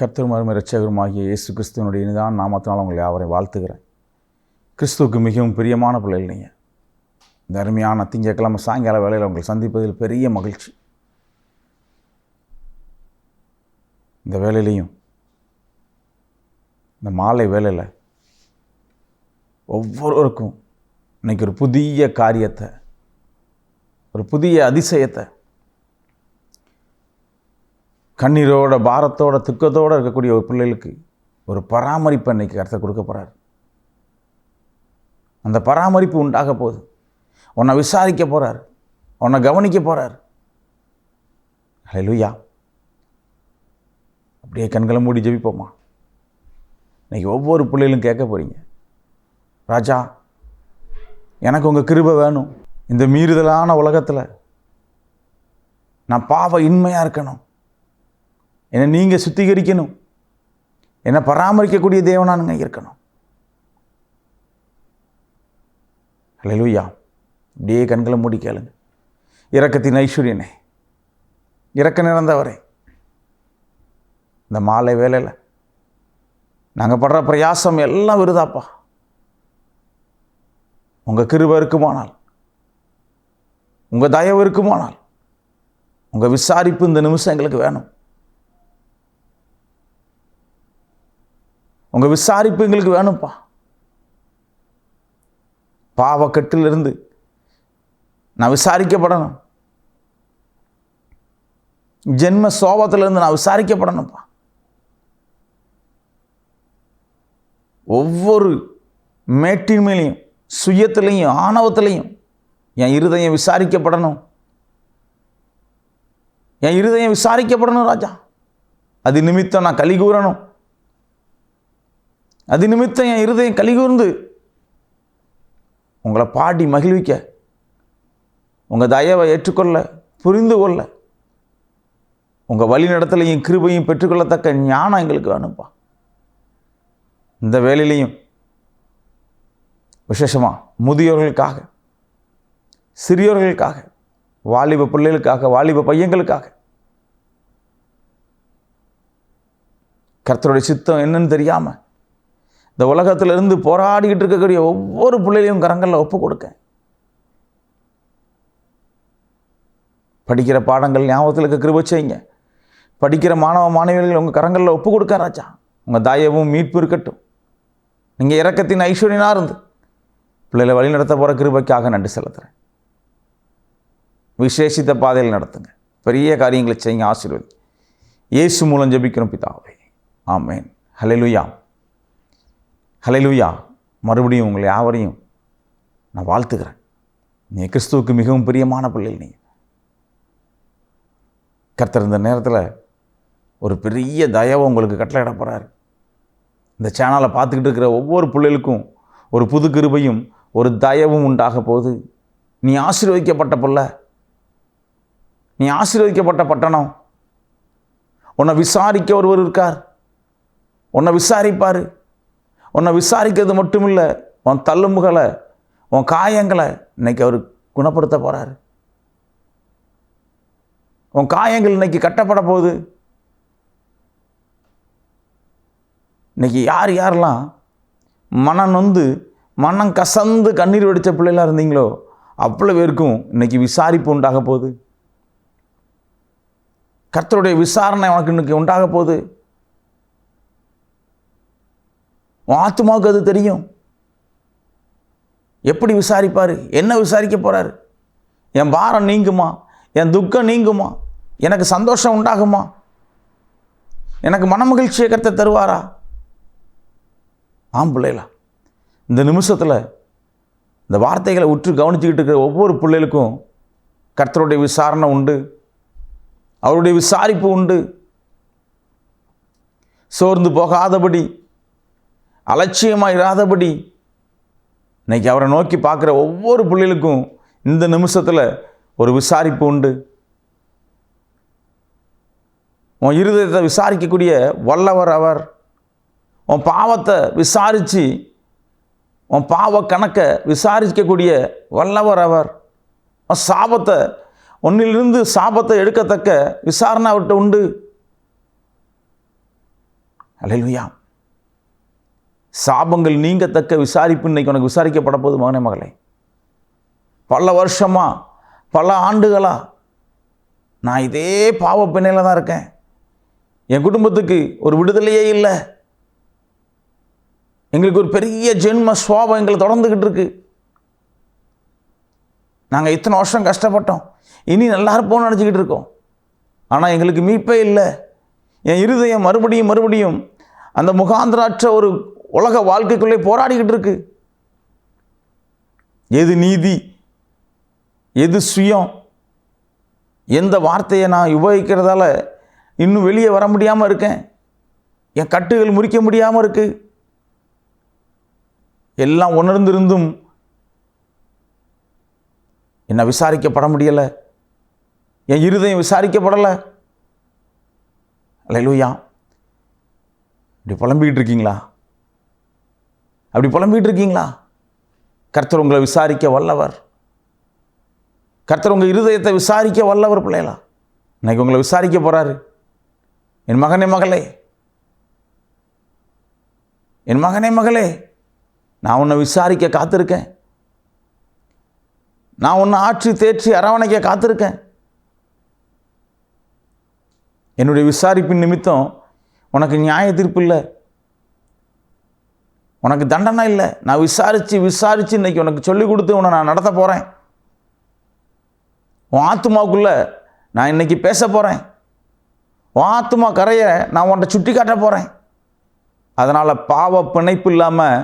கர்த்தரும் அருமை ரட்சகருமாகிய இயேசு கிறிஸ்துவனுடைய இனிதான் நாமத்தினால் உங்களை அவரை வாழ்த்துகிறேன். கிறிஸ்துவுக்கு மிகவும் பிரியமான பிள்ளைகள் நீங்கள் இந்த அருமையான திங்கட்கிழமை சாயங்கால வேலையில் உங்களை சந்திப்பதில் பெரிய மகிழ்ச்சி. இந்த வேலையிலையும் இந்த மாலை வேலையில் ஒவ்வொருவருக்கும் இன்றைக்கி ஒரு புதிய காரியத்தை ஒரு புதிய அதிசயத்தை கண்ணீரோட பாரத்தோட துக்கத்தோடு இருக்கக்கூடிய ஒரு பிள்ளைகளுக்கு ஒரு பராமரிப்பு அன்றைக்கி கருத்தை கொடுக்க போகிறார் அந்த பராமரிப்பு உண்டாக போகுது. உன்னை விசாரிக்க போகிறார் உன்னை கவனிக்க போகிறார் ஹலோ அப்படியே கண்களை மூடி ஜெபிப்போமா? இன்றைக்கி ஒவ்வொரு பிள்ளைகளும் கேட்க போகிறீங்க ராஜா எனக்கு உங்கள் கிருபை வேணும். இந்த மீறுதலான உலகத்தில் நான் பாவ இன்மையாக இருக்கணும். என்னை நீங்கள் சுத்திகரிக்கணும். என்னை பராமரிக்கக்கூடிய தேவனானுங்க இருக்கணும். ஹalleluya. இப்படியே கண்களை மூடி கேளுங்க. இறக்கத்தின் ஐஸ்வர்யனே இறக்க நிறந்தவரே இந்த மாலை வேலையில் நாங்கள் படுற பிரயாசம் எல்லாம் விருதாப்பா. உங்கள் கிருப இருக்குமானால் உங்கள் தயவு இருக்குமானால் உங்கள் விசாரிப்பு இந்த நிமிஷம் எங்களுக்கு வேணும். உங்கள் விசாரிப்பு எங்களுக்கு வேணும்ப்பா. பாவக்கட்டிலிருந்து நான் விசாரிக்கப்படணும். ஜென்ம சோபத்திலிருந்து நான் விசாரிக்கப்படணும்ப்பா. ஒவ்வொரு மேட்டின் சுயத்திலையும் ஆணவத்திலையும் என் இருதயம் விசாரிக்கப்படணும். என் இருதயம் விசாரிக்கப்படணும் ராஜா. அது நிமித்தம் நான் கலி கூறணும் அது நிமித்தம் என் இருதயம் கலிகூர்ந்து. உங்களை பாடி மகிழ்விக்க உங்கள் தயவை ஏற்றுக்கொள்ள புரிந்து கொள்ள உங்கள் வழிநடத்தலையும் கிருபையும் பெற்றுக்கொள்ளத்தக்க ஞானம் எங்களுக்கு வேணும்ப்பா இந்த வேலையிலையும் விசேஷமாக முதியோர்களுக்காக சிறியோர்களுக்காக வாலிப பிள்ளைகளுக்காக வாலிப பையங்களுக்காக கர்த்தருடைய சித்தம் என்னன்னு தெரியாமல் இந்த உலகத்திலிருந்து போராடிக்கிட்டு இருக்கக்கூடிய ஒவ்வொரு பிள்ளைகளையும் கரங்களில் ஒப்பு கொடுக்க. படிக்கிற பாடங்கள் ஞாபகத்தில் இருக்க கிருப செய்யுங்க. படிக்கிற மாணவ மாணவிகள் உங்கள் கரங்களில் ஒப்பு கொடுக்க ராஜா. உங்கள் தாயவும் மீட்பு இருக்கட்டும். நீங்கள் இறக்கத்தின் ஐஸ்வர்யனாக இருந்து பிள்ளைகளை வழி நடத்த போகிற கிருபைக்காக நன்றி செலுத்துகிறேன் விசேஷித்த பாதையில் நடத்துங்க. பெரிய காரியங்களை செய்யுங்க ஆசீர்வதி. இயேசு மூலம் ஜெபிக்கிறோம் பிதாவை. ஆமேன். ஹலெலுயா ஹலெலுயா மறுபடியும் உங்களை யாவரையும் நான் வாழ்த்துக்கிறேன் நீ கிறிஸ்துவுக்கு மிகவும் பிரியமான பிள்ளைகள் நீங்கள் கர்த்தர் இந்த நேரத்தில் ஒரு பெரிய தயவை உங்களுக்கு கட்டளையிட போகிறார் இந்த சேனலை பார்த்துக்கிட்டு இருக்கிற ஒவ்வொரு பிள்ளைகளுக்கும் ஒரு புது கிருபையும் ஒரு தயவும் உண்டாக போகுது. நீ ஆசீர்வதிக்கப்பட்ட பிள்ளை. நீ ஆசீர்வதிக்கப்பட்ட பட்டணம். உன்னை விசாரிக்க ஒருவர் இருக்கார். உன்னை விசாரிப்பார். உன்னை விசாரிக்கிறது மட்டும் இல்லை உன் தள்ளுமுகளை உன் காயங்களை இன்னைக்கு அவர் குணப்படுத்த போகிறாரு உன் காயங்கள் இன்னைக்கு கட்டப்பட போகுது. இன்னைக்கு யார் யாரெல்லாம் மனம் நொந்து மனம் கசந்து கண்ணீர் வெடித்த பிள்ளைலாம் இருந்தீங்களோ அவ்வளோ பேருக்கும் இன்னைக்கு விசாரிப்பு உண்டாக போகுது. கர்த்தருடைய விசாரணை உனக்கு இன்னைக்கு உண்டாக போகுது. உன் ஆத்மாவுக்கு அது தெரியும். எப்படி விசாரிப்பார்? என்ன விசாரிக்க போகிறாரு என் பாரம் நீங்குமா? என் துக்கம் நீங்குமா? எனக்கு சந்தோஷம் உண்டாகுமா? எனக்கு மனமகிழ்ச்சியை கத்த தருவாரா? ஆம் பிள்ளைகளா இந்த நிமிஷத்தில் இந்த வார்த்தைகளை உற்று கவனிச்சுக்கிட்டு இருக்கிற ஒவ்வொரு பிள்ளைகளுக்கும் கர்த்தருடைய விசாரணை உண்டு. அவருடைய விசாரிப்பு உண்டு. சோர்ந்து போகாதபடி அலட்சியமாக இராதபடி இன்னைக்கு அவரை நோக்கி பார்க்குற ஒவ்வொரு பிள்ளைகளுக்கும் இந்த நிமிஷத்தில் ஒரு விசாரிப்பு உண்டு. உன் இருதயத்தை விசாரிக்கக்கூடிய வல்லவர் அவர். உன் பாவத்தை விசாரித்து உன் பாவ கணக்கை விசாரிக்கக்கூடிய வல்லவர் அவர். உன் சாபத்தை உன்னிலிருந்து சாபத்தை எடுக்கத்தக்க விசாரணை அவர்கிட்ட உண்டு. அல்லேலூயா சாபங்கள் நீங்கத்தக்க விசாரிப்பு இன்னைக்கு உனக்கு விசாரிக்கப்பட போது மகனே மகளே. பல வருஷமா பல ஆண்டுகளாக நான் இதே பாவ பிணையில் தான் இருக்கேன். என் குடும்பத்துக்கு ஒரு விடுதலையே இல்லை. எங்களுக்கு ஒரு பெரிய ஜென்ம சுவாபம் எங்களை தொடர்ந்துக்கிட்டு இருக்கு. நாங்கள் இத்தனை வருஷம் கஷ்டப்பட்டோம். இனி நல்லா இருப்போம்னு நினச்சிக்கிட்டு இருக்கோம். ஆனால் எங்களுக்கு மீட்பே இல்லை. என் இருதயம் மறுபடியும் மறுபடியும் அந்த முகாந்திராற்ற ஒரு உலக வாழ்க்கைக்குள்ளே போராடிக்கிட்டு இருக்கு. எது நீதி எது சுயம் எந்த வார்த்தையை நான் உபயோகிக்கிறதால இன்னும் வெளியே வர முடியாமல் இருக்கேன். என் கட்டுகள் முறிக்க முடியாமல் இருக்கு. எல்லாம் உணர்ந்திருந்தும் என்ன விசாரிக்கப்பட முடியலை. என் இருதயம் விசாரிக்கப்படலை. அல்லையா இப்படி புலம்பிக்கிட்டு இருக்கீங்களா? அப்படி புலம்பிக்கிட்டு இருக்கீங்களா கர்த்தர் உங்களை விசாரிக்க வல்லவர். கர்த்தர் உங்கள் இருதயத்தை விசாரிக்க வல்லவர் பிள்ளைகளா? இன்னைக்கு உங்களை விசாரிக்க போகிறாரு என் மகனே மகளே. என் மகனே மகளே நான் உன்னை விசாரிக்க காத்திருக்கேன். நான் உன்னை ஆற்றி தேற்றி அரவணைக்க காத்திருக்கேன். என்னுடைய விசாரிப்பின் நிமித்தம் உனக்கு நியாய தீர்ப்பு இல்லை. உனக்கு தண்டனை இல்லை. நான் விசாரித்து விசாரித்து இன்னைக்கு உனக்கு சொல்லிக் கொடுத்து உன்னை நான் நடத்த போகிறேன் உன் ஆத்மாவுக்குள்ள நான் இன்னைக்கு பேச போகிறேன் உன் ஆத்மா கரையை நான் உன்ட்ட சுட்டி காட்ட போகிறேன் அதனால் பாவ பிணைப்பு இல்லாமல்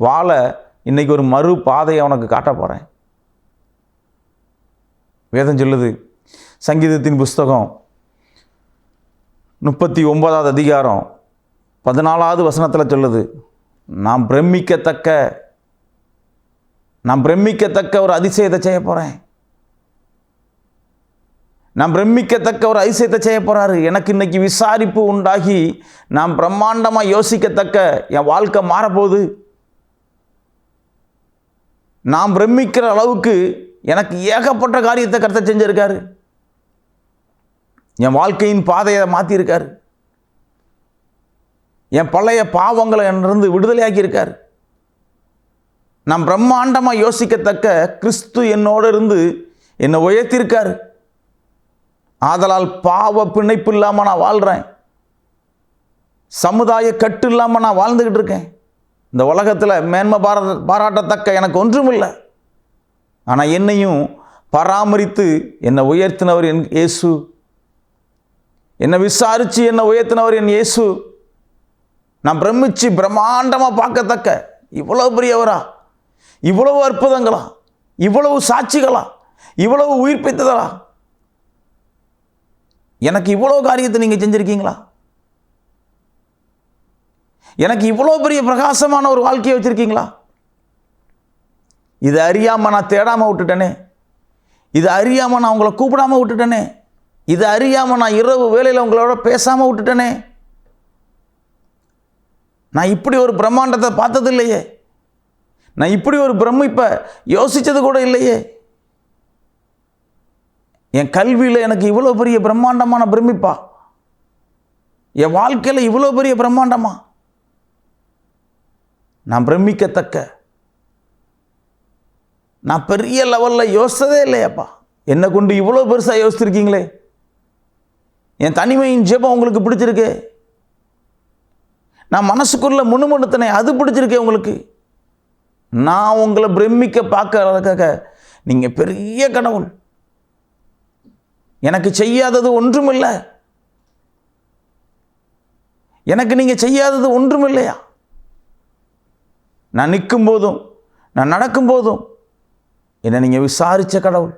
வாழ இன்னைக்கு ஒரு மறு பாதையை உனக்கு காட்ட போகிறேன் வேதம் சொல்லுது சங்கீதத்தின் புஸ்தகம் முப்பத்தி ஒன்பதாவது அதிகாரம் பதினாலாவது வசனத்தில் சொல்லுது நான் பிரமிக்கத்தக்க நான் பிரமிக்கத்தக்க ஒரு அதிசயத்தை செய்ய போகிறேன் நான் பிரமிக்கத்தக்க ஒரு அதிசயத்தை செய்ய போகிறாரு எனக்கு இன்றைக்கி விசாரிப்பு உண்டாகி நான் பிரம்மாண்டமாக யோசிக்கத்தக்க என் வாழ்க்கை மாறப்போகுது. நான் பிரமிக்கிற அளவுக்கு எனக்கு ஏகப்பட்ட காரியத்தை கருத்தை செஞ்சுருக்காரு. என் வாழ்க்கையின் பாதையை மாற்றியிருக்காரு என் பழைய பாவங்களை என்னிருந்து விடுதலையாக்கியிருக்கார். நான் பிரம்மாண்டமாக யோசிக்கத்தக்க கிறிஸ்து என்னோடு இருந்து என்னை உயர்த்தியிருக்கார். ஆதலால் பாவ பிணைப்பு இல்லாமல் நான் வாழ்கிறேன் சமுதாய கட்டு இல்லாமல் நான் வாழ்ந்துக்கிட்டு இருக்கேன். இந்த உலகத்தில் மேன்மை பாரா பாராட்டத்தக்க எனக்கு ஒன்றும் இல்லை ஆனால் என்னையும் பராமரித்து என்னை உயர்த்தினவர் என் இயேசு. என்னை விசாரித்து என்னை உயர்த்தினவர் என் இயேசு. நான் பிரமிச்சு பிரம்மாண்டமாக பார்க்கத்தக்க. இவ்வளோ பெரியவரா? இவ்வளவு அற்புதங்களா? இவ்வளவு சாட்சிகளா? இவ்வளவு உயிர்ப்பித்ததா எனக்கு இவ்வளோ காரியத்தை நீங்கள் செஞ்சுருக்கீங்களா? எனக்கு இவ்வளோ பெரிய பிரகாசமான ஒரு வாழ்க்கையை வச்சுருக்கீங்களா? இதை அறியாமல் நான் தேடாமல் விட்டுட்டேனே. இதை அறியாமல் நான் உங்களை கூப்பிடாமல் விட்டுட்டேனே. இதை அறியாமல் நான் இரவு வேலையில் உங்களோட பேசாமல் விட்டுட்டேனே. நான் இப்படி ஒரு பிரம்மாண்டத்தை பார்த்தது இல்லையே. நான் இப்படி ஒரு பிரமிப்பை யோசித்தது கூட இல்லையே. என் கல்வியில் எனக்கு இவ்வளோ பெரிய பிரம்மாண்டமான பிரமிப்பா? என் வாழ்க்கையில் இவ்வளோ பெரிய பிரம்மாண்டமா? நான் பிரமிக்கத்தக்க. நான் பெரிய லெவலில் யோசித்ததே இல்லையாப்பா. என்னை கொண்டு இவ்வளோ பெருசாக யோசிச்சிருக்கீங்களே. என் தனிமையின் ஜெபம் உங்களுக்கு பிடிச்சிருக்கு. நான் மனசுக்குள்ள முணுமுணுத்தனை அது பிடிச்சிருக்கேன் உங்களுக்கு. நான் உங்களை பிரமிக்க பார்க்கறதுக்காக நீங்கள் பெரிய கடவுள். எனக்கு செய்யாதது ஒன்றுமில்லை. எனக்கு நீங்கள் செய்யாதது ஒன்றும் இல்லையா நான் நிற்கும் போதும் நான் நடக்கும் போதும் என்னை நீங்கள் விசாரித்த கடவுள்.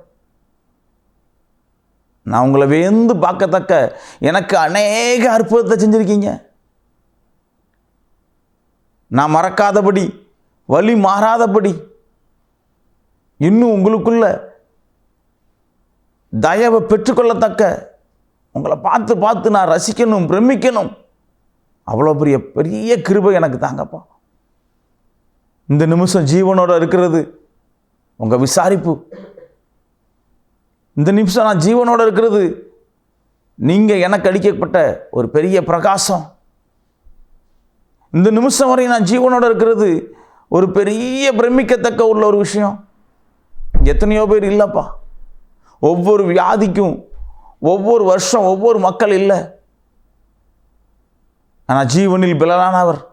நான் உங்களை வேந்து பார்க்கத்தக்க எனக்கு அநேக அற்புதத்தை செஞ்சுருக்கீங்க. நான் மறக்காதபடி வழி மாறாதபடி இன்னும் உங்களுக்குள்ள தயவை பெற்றுக்கொள்ளத்தக்க உங்களை பார்த்து பார்த்து நான் ரசிக்கணும் பிரமிக்கணும். அவ்வளோ பெரிய பெரிய கிருபை எனக்கு தாங்கப்பா. இந்த நிமிஷம் ஜீவனோட இருக்கிறது உங்கள் விசாரிப்பு. இந்த நிமிஷம் நான் ஜீவனோடு இருக்கிறது நீங்கள் எனக்கு அளிக்கப்பட்ட ஒரு பெரிய பிரகாசம். இந்த நிமிஷம் வரை நான் ஜீவனோட இருக்கிறது ஒரு பெரிய பிரமிக்கத்தக்க உள்ள ஒரு விஷயம். எத்தனையோ பேர் இல்லைப்பா. ஒவ்வொரு வியாதிக்கும் ஒவ்வொரு வருஷம் ஒவ்வொரு மக்கள் இல்லை. ஆனால் ஜீவனில் பிலனானவர்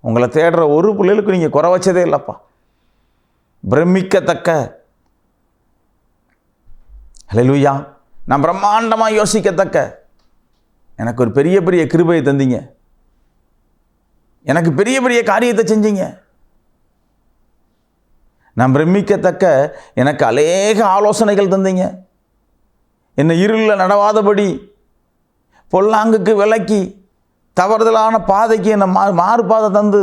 உங்களை தேடுற ஒரு பிள்ளைகளுக்கு நீங்கள் குறை வச்சதே இல்லைப்பா. பிரமிக்கத்தக்க. ஹalleluya நான் பிரம்மாண்டமாக யோசிக்கத்தக்க. எனக்கு ஒரு பெரிய பெரிய கிருபையை தந்தீங்க. எனக்கு பெரிய பெரிய காரியத்தை செஞ்சீங்க. நான் பிரமிக்கத்தக்க எனக்கு அநேக ஆலோசனைகள் தந்தீங்க. என்னை இருளில் நடவாதபடி பொல்லாங்குக்கு விலக்கி தவறுதலான பாதைக்கு என்னை மா மாறுபாதை தந்து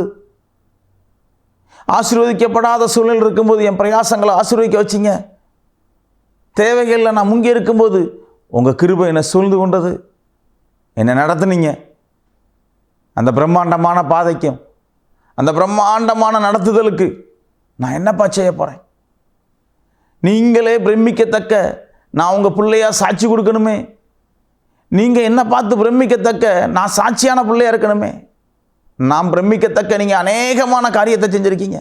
ஆசீர்வதிக்கப்படாத சூழல் இருக்கும்போது என் பிரயாசங்களை ஆசீர்வதிக்க வச்சிங்க. தேவைகளில் நான் முங்கி இருக்கும்போது உங்கள் கிருபை என்னை சூழ்ந்து கொண்டது. என்னை நடத்துனீங்க. அந்த பிரம்மாண்டமான பாதைக்கும் அந்த பிரம்மாண்டமான நடத்துதலுக்கு நான் என்னப்பா செய்ய போகிறேன் நீங்களே பிரமிக்கத்தக்க நான் உங்கள் பிள்ளையாக சாட்சி கொடுக்கணுமே. நீங்கள் என்ன பார்த்து பிரமிக்கத்தக்க நான் சாட்சியான பிள்ளையாக இருக்கணுமே. நான் பிரமிக்கத்தக்க நீங்கள் அநேகமான காரியத்தை செஞ்சுருக்கீங்க.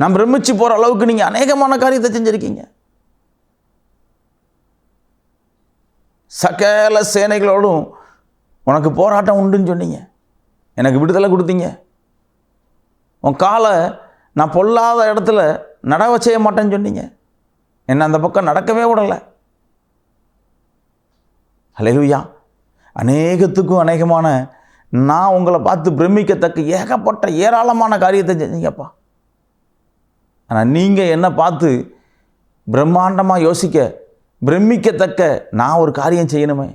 நான் பிரமிச்சு போகிற அளவுக்கு நீங்கள் அநேகமான காரியத்தை செஞ்சுருக்கீங்க. சகல சேனைகளோடும் உனக்கு போராட்டம் உண்டுன்னு சொன்னீங்க. எனக்கு விடுதலை கொடுத்தீங்க. உன் காலை நான் பொல்லாத இடத்துல நடவ செய்ய மாட்டேன்னு சொன்னீங்க. என்னை அந்த பக்கம் நடக்கவே விடலை. ஹalleluya. அநேகத்துக்கும் அநேகமான நான் உங்களை பார்த்து பிரமிக்கத்தக்க ஏகப்பட்ட ஏராளமான காரியத்தை செஞ்சீங்கப்பா. ஆனால் நீங்கள் என்னை பார்த்து பிரம்மாண்டமாக யோசிக்க பிரமிக்கத்தக்க நான் ஒரு காரியம் செய்யணுமே.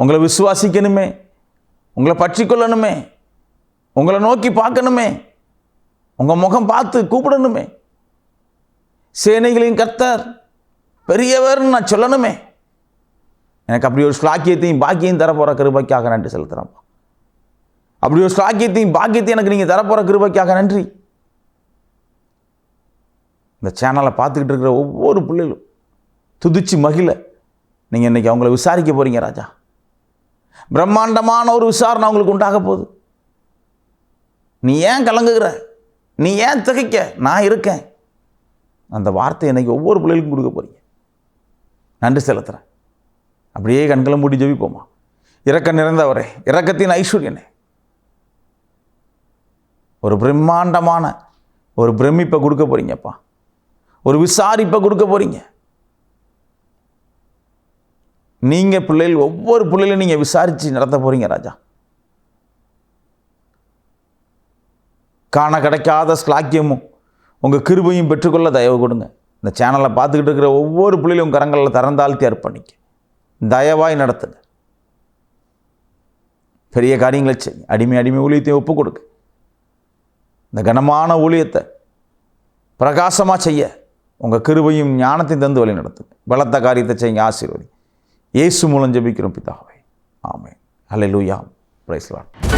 உங்களை விசுவாசிக்கணுமே உங்களை பற்றி கொள்ளணுமே உங்களை நோக்கி பார்க்கணுமே உங்கள் முகம் பார்த்து கூப்பிடணுமே. சேனைகளின் கர்த்தர் பெரியவர்னு நான் சொல்லணுமே. எனக்கு அப்படி ஒரு ஸ்லாக்கியத்தையும் பாக்கியம் தரப்போகிற கிருபைக்காக நன்றி செலுத்துகிறேன்ப்பா அப்படி ஒரு ஸ்லாக்கியத்தையும் பாக்கியத்தையும் எனக்கு நீங்கள் தரப்போகிற கிருபைக்காக நன்றி. இந்த சேனலை பார்த்துக்கிட்டு இருக்கிற ஒவ்வொரு பிள்ளைகளும் துதிச்சு மகிழ. நீங்கள் இன்றைக்கி அவங்கள விசாரிக்க போகிறீங்க ராஜா. பிரம்மாண்டமான ஒரு விசாரணை அவங்களுக்கு உண்டாக போகுது. நீ ஏன் கலங்குகிற? நீ ஏன் திகைக்க? நான் இருக்கேன். அந்த வார்த்தை இன்னைக்கு ஒவ்வொரு பிள்ளைகளுக்கும் கொடுக்க போகிறீங்க நன்றி செலுத்துகிறேன் அப்படியே கண்களை மூடி ஜெபிப்போமா? இறக்க நிறைந்தவரே இறக்கத்தின் ஐஸ்வர்யனே. ஒரு பிரம்மாண்டமான ஒரு பிரமிப்பை கொடுக்க போகிறீங்கப்பா ஒரு விசாரிப்பை கொடுக்க போகிறீங்க நீங்கள் பிள்ளைகள் ஒவ்வொரு பிள்ளைகளும் நீங்கள் விசாரித்து நடத்த போகிறீங்க ராஜா. காண கிடைக்காத ஸ்லாக்கியமும் உங்கள் கிருபையும் பெற்றுக்கொள்ள தயவு கொடுங்க. இந்த சேனலை பார்த்துக்கிட்டு இருக்கிற ஒவ்வொரு பிள்ளைகளும் உங்கள் கரங்களில் திறந்தாழ்த்தி அர்ப்பணிக்க தயவாய் நடத்துங்க. பெரிய காரியங்களை செய். அடிமை அடிமை ஊழியத்தையும் ஒப்பு கொடுக்கு இந்த கனமான ஊழியத்தை பிரகாசமாக செய்ய உங்கள் கிருபையும் ஞானத்தையும் தந்து வழி நடத்துங்க பலத்த காரியத்தை செய்யுங்க ஆசீர்வதி இயேசு மூலம் ஜெபிக்கிறோம் பிதாவே. ஆமென். ஹalleluya. லூயா லார்ட்